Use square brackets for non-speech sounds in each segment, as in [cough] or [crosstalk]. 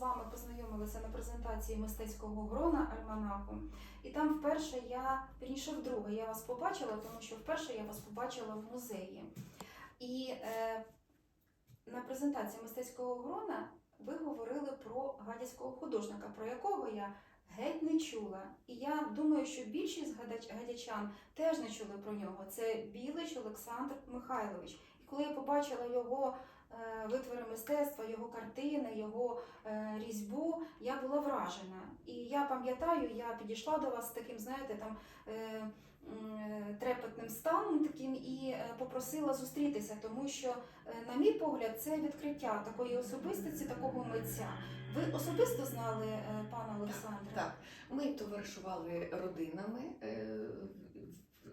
вами познайомилися на презентації мистецького грона Альманаху. І там вперше я, вірніше вдруге, я вас побачила, тому що вперше я вас побачила в музеї. І е, на презентації мистецького грона ви говорили про гадяцького художника, про якого я геть не чула. І я думаю, що більшість гадячан теж не чули про нього. Це Білич Олександр Михайлович. І коли я побачила його витвори мистецтва, його картини, його е, різьбу, я була вражена. І я пам'ятаю, я підійшла до вас з таким, знаєте, там. Е, е, Трепетним станом таким і е, попросила зустрітися, тому що, е, на мій погляд, це відкриття такої особистості, такого митця. Ви особисто знали е, пана Олександра? Так, ми товаришували родинами, е,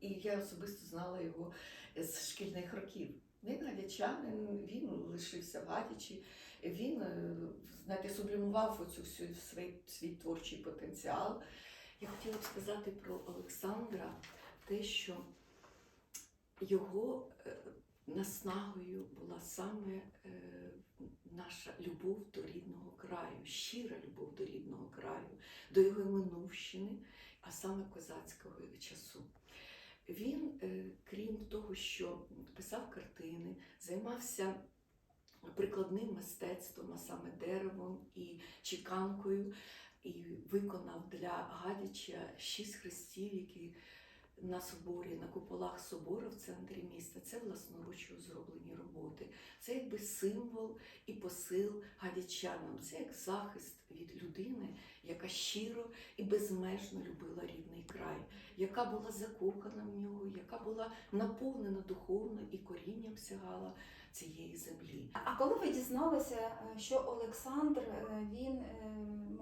і я особисто знала його з шкільних років. Він гадячанин, він лишився в Гадячі, він е, знаєте, сублімував оцю всю свій, свій творчий потенціал. Я хотіла б сказати про Олександра те, що його е, наснагою була саме е, наша любов до рідного краю, щира любов до рідного краю, до його минувщини, а саме козацького часу. Він, е, крім того, що писав картини, займався прикладним мистецтвом, а саме деревом і чеканкою, і виконав для Гадяча шість хрестів, які на соборі, на куполах собору в центрі міста. Це власноручно зроблені роботи. Це якби символ і посил гадячанам. Це як захист від людини, яка щиро і безмежно любила рідний край, яка була закохана в нього, яка була наповнена духовно і корінням сягала цієї землі. А коли ви дізналися, е, що Олександр е, він е,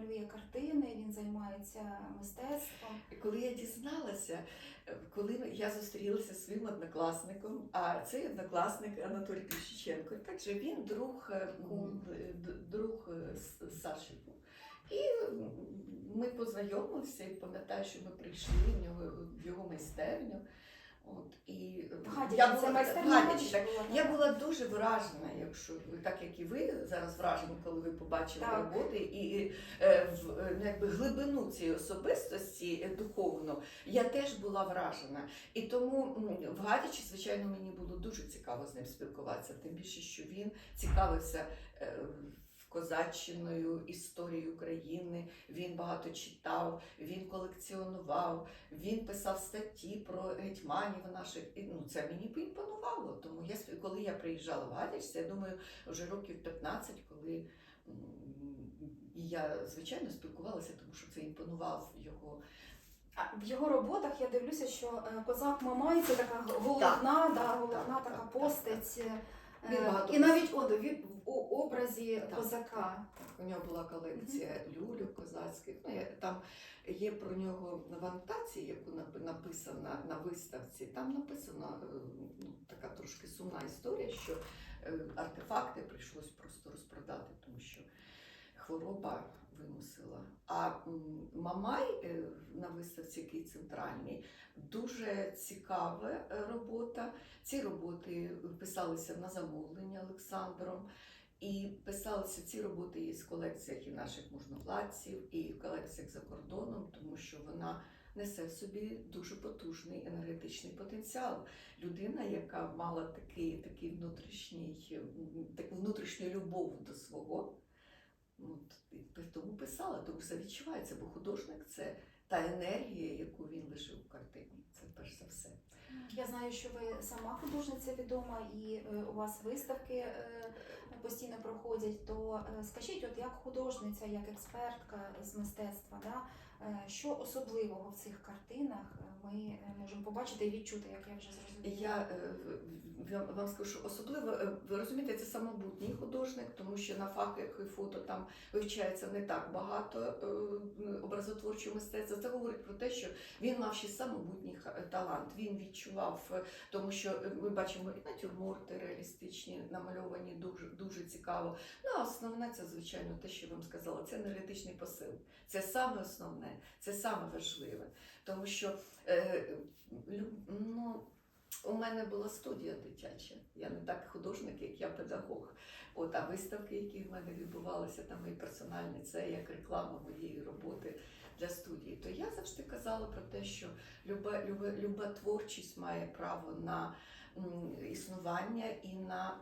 малює картини, він займається мистецтвом? Коли я дізналася, е, коли я зустрілася зі своїм однокласником, а цей однокласник Анатолій Кліщиченко, так же він друг, е, друг е, Саші. І ми познайомилися, і пам'ятаю, що ми прийшли в нього в його майстерню. От, і Гадячі, я це була, майстерня в Гадячі, Гадячі була, Я була дуже вражена, якщо так як і ви зараз вражені, коли ви побачили Так. роботи, і е, в е, ну, якби глибину цієї особистості е, духовно, я теж була вражена. І тому в Гадячі, звичайно, мені було дуже цікаво з ним спілкуватися, тим більше, що він цікавився. Козаччиною, історією України, він багато читав, він колекціонував, він писав статті про гетьманів наших. І, ну, це мені поімпонувало. Тому я коли я приїжджала в Гадяч, я думаю, вже років 15, коли і я звичайно спілкувалася, тому що це імпонував його. А в його роботах я дивлюся, що е, козак Мамай це така головна, да, так, головна так, така так, постать. е, Він багато і навіть от, він у образі Так, козака. Так, у нього була колекція люльок козацьких. Ну, я- там є про нього в анотації, яку написана на виставці. Там написана е, ну, така трошки сумна історія, що е, артефакти прийшлось просто розпродати, тому що хвороба вимусила. А Мамай е, на виставці, який центральний, дуже цікава е, робота. Ці роботи писалися на замовлення Олександром. І писалися ці роботи і в колекціях і наших можновладців, і в колекціях за кордоном, тому що вона несе в собі дуже потужний енергетичний потенціал. Людина, яка мала такий, такий внутрішній, таку внутрішню любов до свого, от, тому писала, тому що відчувається, бо художник це та енергія, яку він лишив в картині. Це перш за все. Я знаю, що ви сама художниця відома, і е, у вас виставки е, постійно проходять. То е, скажіть, от як художниця, як експертка з мистецтва, да, що особливого в цих картинах ми е, можемо побачити і відчути, як я вже зрозуміла? Я е, вам- скажу, особливо, е, ви розумієте, це самобутній художник, тому що на фахах і фото там вивчається не так багато образотворчого мистецтва. Це говорить про те, що він мав ще самобутній талант. Він відчував, тому що ми бачимо і натюрморти реалістичні, намальовані дуже, дуже цікаво. Ну, а основне це, звичайно, те, що я вам сказала, це енергетичний посил. Це саме основне, це саме важливе. Тому що ну, У мене була студія дитяча. Я не так художник, як я педагог. От, а виставки, які в мене відбувалися, там і персональні, це як реклама моєї роботи для студії. То я завжди казала про те, що люба, люба, люба творчість має право на існування і на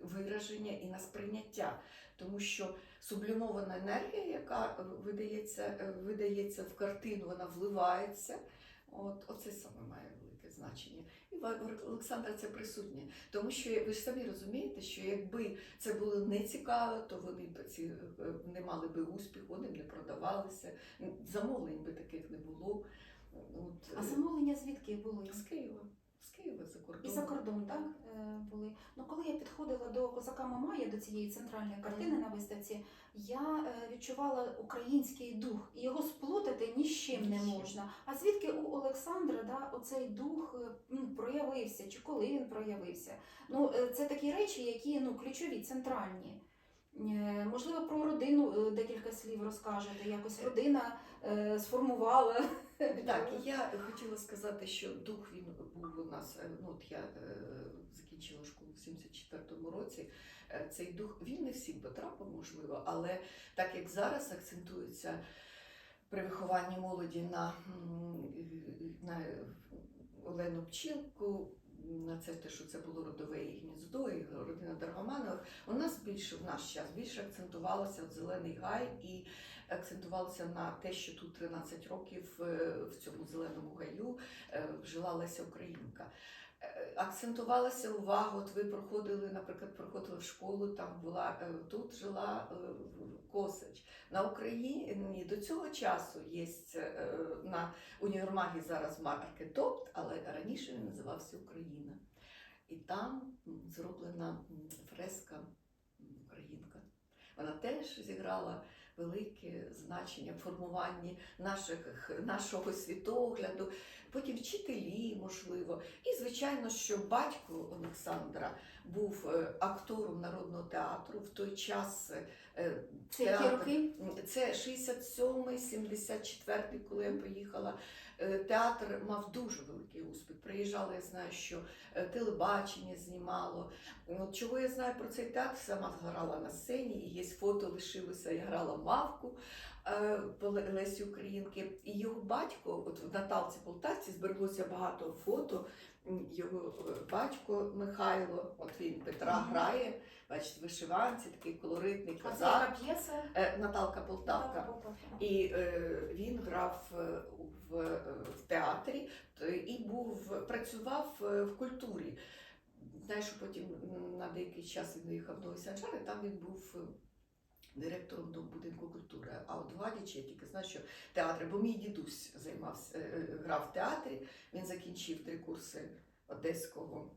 вираження, і на сприйняття. Тому що сублімована енергія, яка е, видається, е, видається в картину, вона вливається. От, оце саме має велике значення. І Олександра це присутнє. Тому що ви ж самі розумієте, що якби це було не цікаво, то вони б ці е, не мали би успіху, вони б не продавалися, замовлень би таких не було. От, А е, замовлення звідки були? з Києва. З Києва за І за кордон, так е, були. Ну коли я підходила до козака Мамая, до цієї центральної картини на виставці, я е, відчувала український дух, і його сплутати ні з чим не можна. А звідки у Олександра да, оцей дух е, м, проявився, чи коли він проявився? Ну це такі речі, які ну ключові, центральні. Е, Можливо, про родину е, декілька слів розкажете. Якось родина е, сформувала. Так, я хотіла сказати, що дух він був у нас. Ну, от я закінчила школу в 74-му році. Цей дух він не всім потрапив, можливо, але так як зараз акцентується при вихованні молоді на, на Олену Пчілку. На це те, що це було родове і гніздо, і родина Драгоманових, у нас більше в наш час більше акцентувалося в зелений гай і акцентувалося на те, що тут 13 років е, в цьому зеленому гаю вжилася жила Леся Українка. Е, Акцентувалася увага, от ви проходили, наприклад, проходили школу, там була е, тут жила е, Косач. На Україні до цього часу є на універмагі зараз маркетопт, але раніше він називався Україна. І там зроблена фреска Українка. Вона теж зіграла велике значення в формуванні наших, нашого світогляду, потім вчителі, можливо. І, звичайно, що батько Олександра був е, актором народного театру в той час. е, Це які роки? це 67-й, 74-й, коли я поїхала. Е, Театр мав дуже великий успіх. Приїжджала, я знаю, що телебачення знімало. От чого я знаю про цей театр, сама грала на сцені, і є фото лишилося, я грала мавку е, Лесі Українки. І його батько, от в Наталці Полтавці збереглося багато фото. Його е, батько Михайло, от він Петра грає, бачите, вишиванці, такий колоритний А п'єса? Е, Наталка Полтавка. І е, він грав в, в театрі і був працював в культурі. Знаєш, потім на деякий час він виїхав до Лисянчари, там він був. Директором до будинку культури. А от в я тільки знаю, що театри, бо мій дідусь займався, е, е, грав в театрі, він закінчив три курси Одеського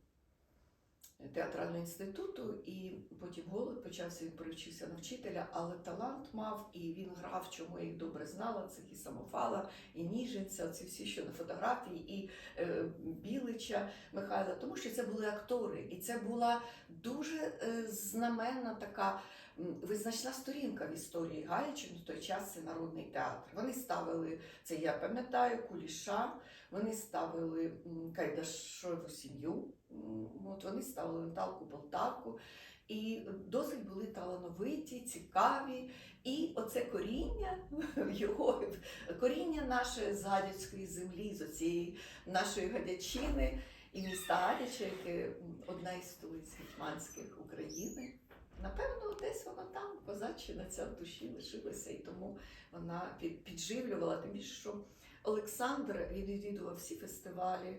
театрального інституту, і потім голод почався, він перевчився на вчителя, але талант мав, і він грав, чому я їх добре знала. Це і Самофала, і Ніжинця, ці всі, що на фотографії, і е, Білича Михайла, тому що це були актори, і це була дуже е, знаменна така. Визначна сторінка в історії Галичини в той час це народний театр. Вони ставили це, я пам'ятаю, куліша, вони ставили Кайдашову сім'ю, от вони ставили Наталку Полтавку. І досить були талановиті, цікаві. І оце коріння [laughs] його коріння наше з гадяцької землі, з оцієї нашої гадячини і міста Гадяча, яке одна із столиць гетьманських України. Напевно, козаччина ця в душі лишилася, і тому вона підживлювала. Тим більше, що Олександр він відвідував всі фестивалі.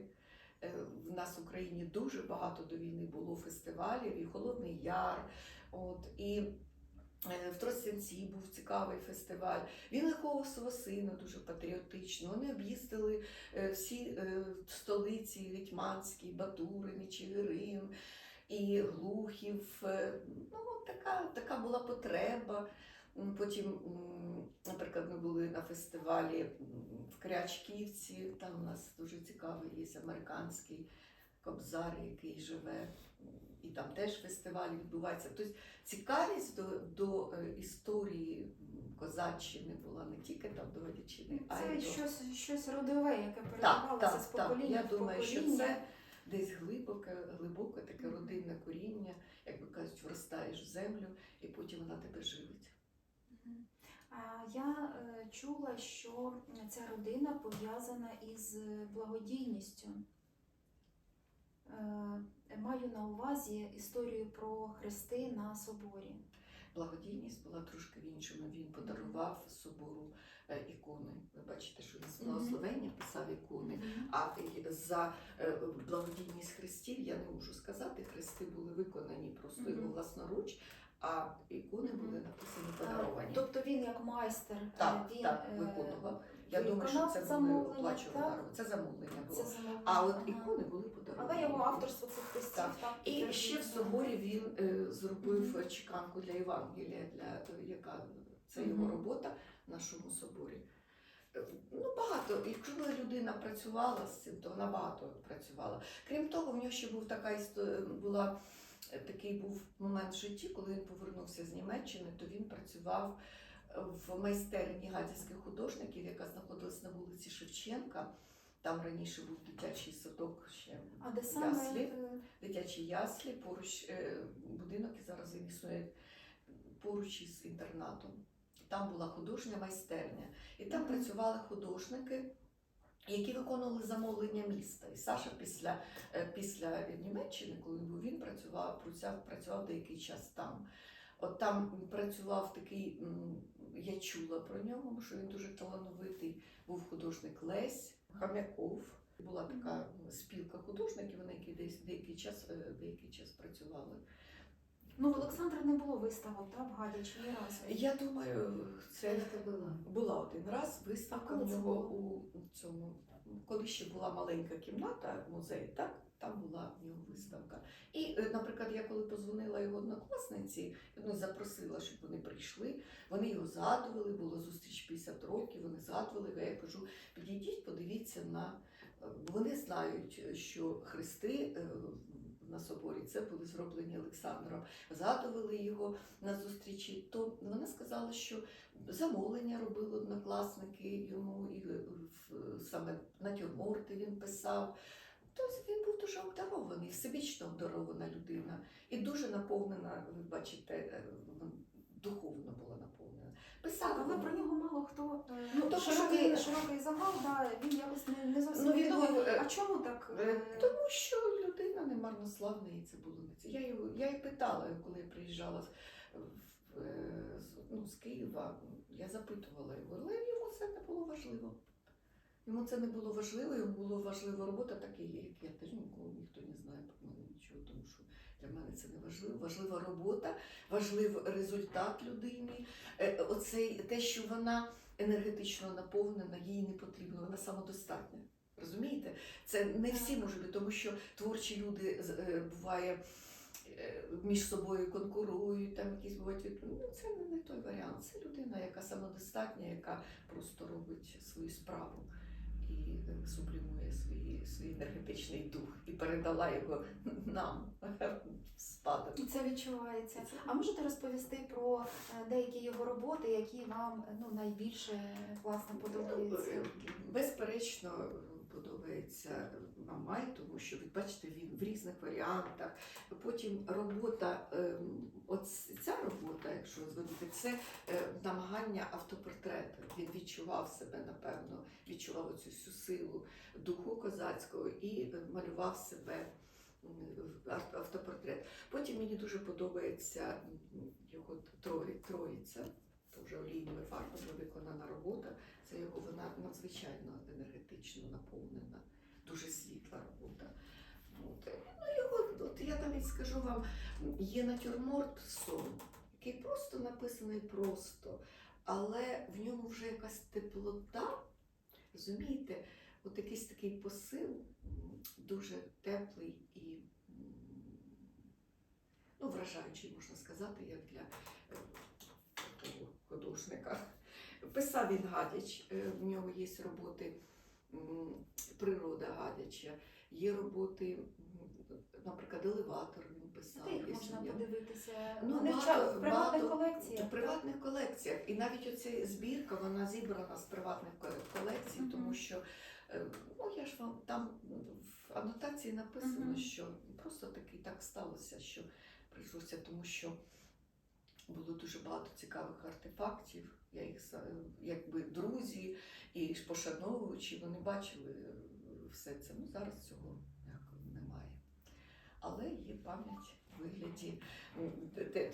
Е, В нас в Україні дуже багато до війни було фестивалів, і Холодний Яр. От, і е, в Тростянці був цікавий фестиваль. Він виховував свого сина дуже патріотично. Вони об'їздили е, всі столиці гетьманські, Батурин, Чигирин, і Глухів. Е, Ну, така, така була потреба. Потім, наприклад, ми були на фестивалі в Крячківці, там у нас дуже цікавий є американський кобзар, який живе, і там теж фестивалі відбуваються. Тобто цікавість до, до е, історії козаччини була не тільки там до Гадячини, а Це й до... щось, щось родове, яке передавалося так, з так. покоління Я думаю, що це десь глибоке, глибоке таке родинне коріння, як би кажуть, вростаєш в землю, і потім вона тебе живить. Я е, чула, що ця родина пов'язана із благодійністю. Е, Маю на увазі історію про хрести на соборі. Благодійність була трошки в іншому. Він подарував собору е, ікони. Ви бачите, що він з благословення писав ікони. А за е, благодійність хрестів я не можу сказати. Хрести були виконані просто його власноруч, а ікони були написані подаровані. Тобто він як майстер, е, Так, він так, виконував. Я думаю, що це були так? дари. Це замовлення було. Це замовлення. А от ікони були подаровані. Але його авторство цих. Так, І ще в соборі він е, зробив Мгм. чеканку для Євангелія, для яка це його Мгм. робота в нашому соборі. Е, Ну, багато. Якщо людина працювала з цим, то вона багато працювала. Крім того, в нього ще був така історія, була е, такий був момент в житті, коли він повернувся з Німеччини, то він працював в майстерні гадяцьких художників, яка знаходилась на вулиці Шевченка. Там раніше був дитячий садок ще А де саме яслі дитячі яслі, поруч е, будинок і зараз він існує поруч із інтернатом. Там була художня майстерня, і там працювали художники, які виконували замовлення міста. І Саша після, е, після Німеччини, коли був він працював, працював, працював деякий час там. От там працював такий, я чула про нього, що він дуже талановитий, був художник Лесь Хам'яков. Була така спілка художників, вони які десь деякий час, е, деякий час працювали. ну, в Олександра не було виставок, так, в Гадячі ні разу. Я думаю, це Це була. була один раз виставка в нього у цьому. Коли ще була маленька кімната, музей, так? Там була в нього виставка. І, е, наприклад, я коли позвонила його однокласниці, ну, запросила, щоб вони прийшли. Вони його згадували, була зустріч 50 років, вони згадували. Я кажу, підійдіть, подивіться на. е, Вони знають, що хрести е, на соборі це були зроблені Олександром. Згадували його на зустрічі. То вона сказала, що замовлення робили однокласники йому, і в- саме натюрморти він писав. Тобто він був дуже обдарований, всебічно обдарована людина і дуже наповнена, ви бачите, е, духовно була наповнена. Писав, Так, але про нього мало хто е, Ну, що широкий, він- широкий загал, да, він якось не, не зовсім Ну, відомий. е, А чому так? Тому що людина немарнославна, і це було не це. Я його я і питала, коли я приїжджала в, е, ну, з Києва, я запитувала його, але йому це не було важливо. Йому це не було важливо, йому було важлива робота, так і є, як я теж нікого ніхто не знає про мене нічого, тому що для мене це не важливо. Важлива робота, важливий результат людині. Е, Оцей те, що вона енергетично наповнена, їй не потрібно, вона самодостатня. Розумієте? Це не всі можуть бути, тому що творчі люди е, буває е, між собою конкурують, там якісь бувають від... ну, це не, той варіант. Це людина, яка самодостатня, яка просто робить свою справу і е, сублімує свій, свій енергетичний дух і передала його нам в спадок. І це відчувається. А можете розповісти про деякі його роботи, які вам ну, найбільше власне подобаються? Е, Безперечно, подобається Мамай, тому що ви бачите, він в різних варіантах. Потім робота, ем, от ця робота, якщо звернути, це е, намагання автопортрету. Він відчував себе, напевно, відчував оцю всю силу духу козацького і е, малював себе автопортрет. Потім мені дуже подобається його трої, троїця, це вже олійними фарбами виконана робота. Це його вона надзвичайно енергетично наповнена, дуже світла робота. От. Ну, його, от я навіть скажу вам, є натюрморт сон, який просто написаний просто, але в ньому вже якась теплота, розумієте, от якийсь такий посил дуже теплий і ну, вражаючий, можна сказати, як для художника. Писав він Гадяч, е, в нього є роботи Природа Гадяча, є роботи, наприклад, елеватор він писав. Де їх можна нього. подивитися? Ну, в багато- в приватних багато- колекціях. В приватних колекціях. І навіть оця збірка вона зібрана з приватних ко- колекцій, Мгм. тому що Е, Ну, я ж вам там в анотації написано, Мгм. що просто таки так сталося, що прийшлося, тому що було дуже багато цікавих артефактів. Я їх якби друзі і ж пошановуючи, вони бачили е, все це. Ну зараз цього немає. Але є пам'ять в вигляді,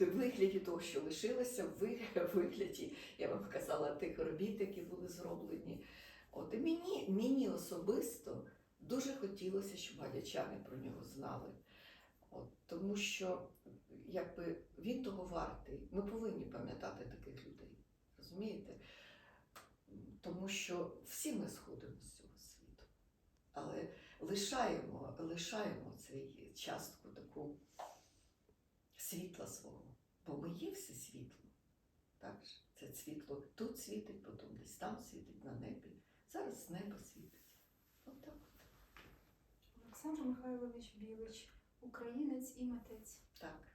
в вигляді того, що лишилося, в [laughs] вигляді, я вам казала, тих робіт, які були зроблені. От і мені, мені особисто дуже хотілося, щоб галячани про нього знали. От, тому що якби він того вартий. Ми повинні пам'ятати таких людей. Розумієте? Тому що всі ми сходимо з цього світу. Але лишаємо, лишаємо цей частку таку світла свого. Бо ми є все світло. Так ж? Це світло тут світить, потім десь там світить на небі. Зараз з неба світить. Отак. Олександр Михайлович Білич, українець і митець. Так.